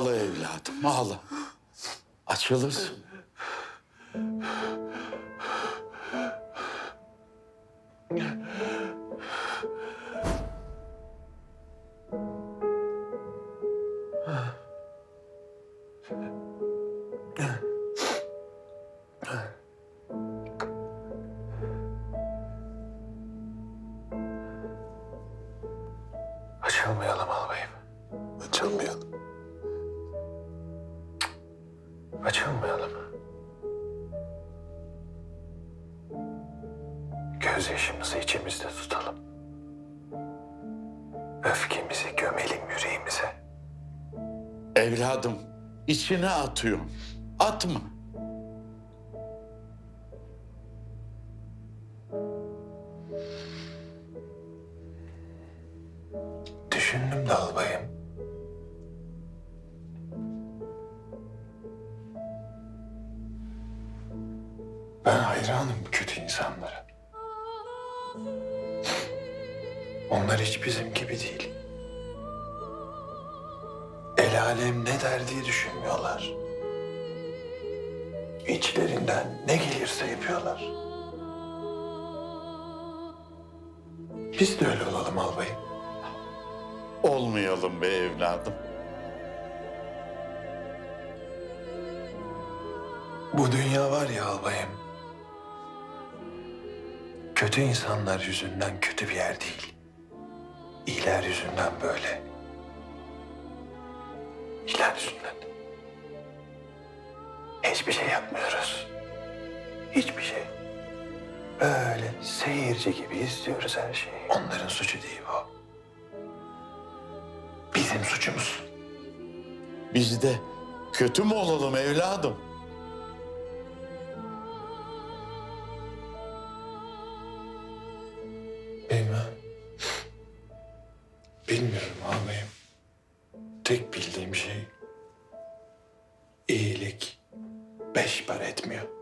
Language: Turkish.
Ağla evladım, ağla. Açılırsın. Açılmayalım albayım. Açılmayalım. Açılmayalım. Gözyaşımızı içimizde tutalım. Öfkemizi gömelim yüreğimize. Evladım, içine atıyorum. Atma. Düşündüm de albayım. Ben hayranım kötü insanlara. Onlar hiç bizim gibi değil. El alem ne der diye düşünmüyorlar. İçlerinden ne gelirse yapıyorlar. Biz de öyle olalım albayım. Olmayalım be evladım. Bu dünya var ya albayım. Kötü insanlar yüzünden kötü bir yer değil. İyiler yüzünden böyle. İyiler yüzünden. Hiçbir şey yapmıyoruz. Hiçbir şey. Böyle seyirci gibi izliyoruz her şeyi. Onların suçu değil bu. Bizim suçumuz. Biz de kötü mü olalım evladım? Bilmem. Bilmiyorum ağabeyim. Tek bildiğim şey iyilik beş para etmiyor.